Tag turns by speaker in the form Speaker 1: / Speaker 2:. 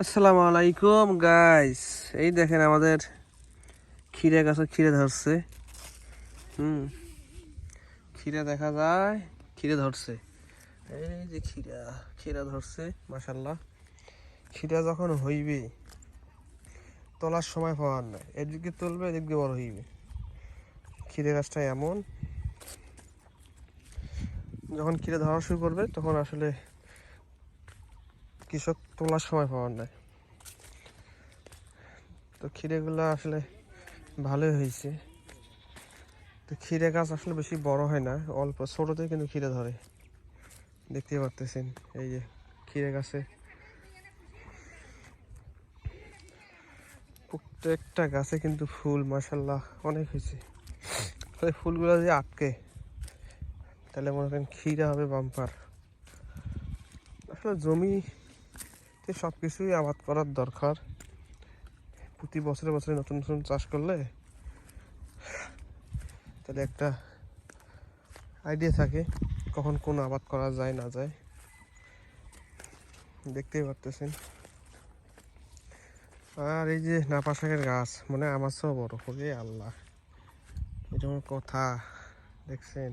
Speaker 1: আসসালামু আলাইকুম গাইস এই দেখেন আমাদের ক্ষীরে গাছে ক্ষীরে ধরছে। হুম, ক্ষীরে দেখা যায়, ক্ষীরে ধরছে। এই যে ক্ষীরা ক্ষীরা ধরছে মাসাল্লাহ ক্ষীরা যখন হইবে, তোলার সময় পাওয়ার নাই। এদিকে তুলবে, এদিকে বড় হইবে। ক্ষীরে গাছটা এমন। যখন ক্ষীরে ধরা শুরু করবে, তখন আসলে কৃষক তোলার সময় পাওয়ার নাই তো ক্ষীরেগুলো আসলে ভালোই হয়েছে। তো ক্ষীরে গাছ আসলে বেশি বড় হয় না, অল্প, ছোটতে কিন্তু ক্ষীরে ধরে। দেখতে পারতেছেন, এই যে ক্ষীরে গাছে প্রত্যেকটা গাছে কিন্তু ফুল মাসাল্লাহ অনেক হয়েছে। তাহলে ফুলগুলো যদি আটকে, তাহলে মনে করেন ক্ষীরা হবে বাম্পার। আসলে জমি তে সব কিছুই আবাদ করার দরকার। প্রতি বছরে বছরে নতুন নতুন চাষ করলে তাহলে একটা আইডিয়া থাকে কখন কোন আবাদ করা যায়, না যায়। দেখতেই পারতেছেন। আর এই যে নাপা শাকের গাছ মানে আমার সব বড়। হলে আল্লাহ এটা কথা, দেখছেন?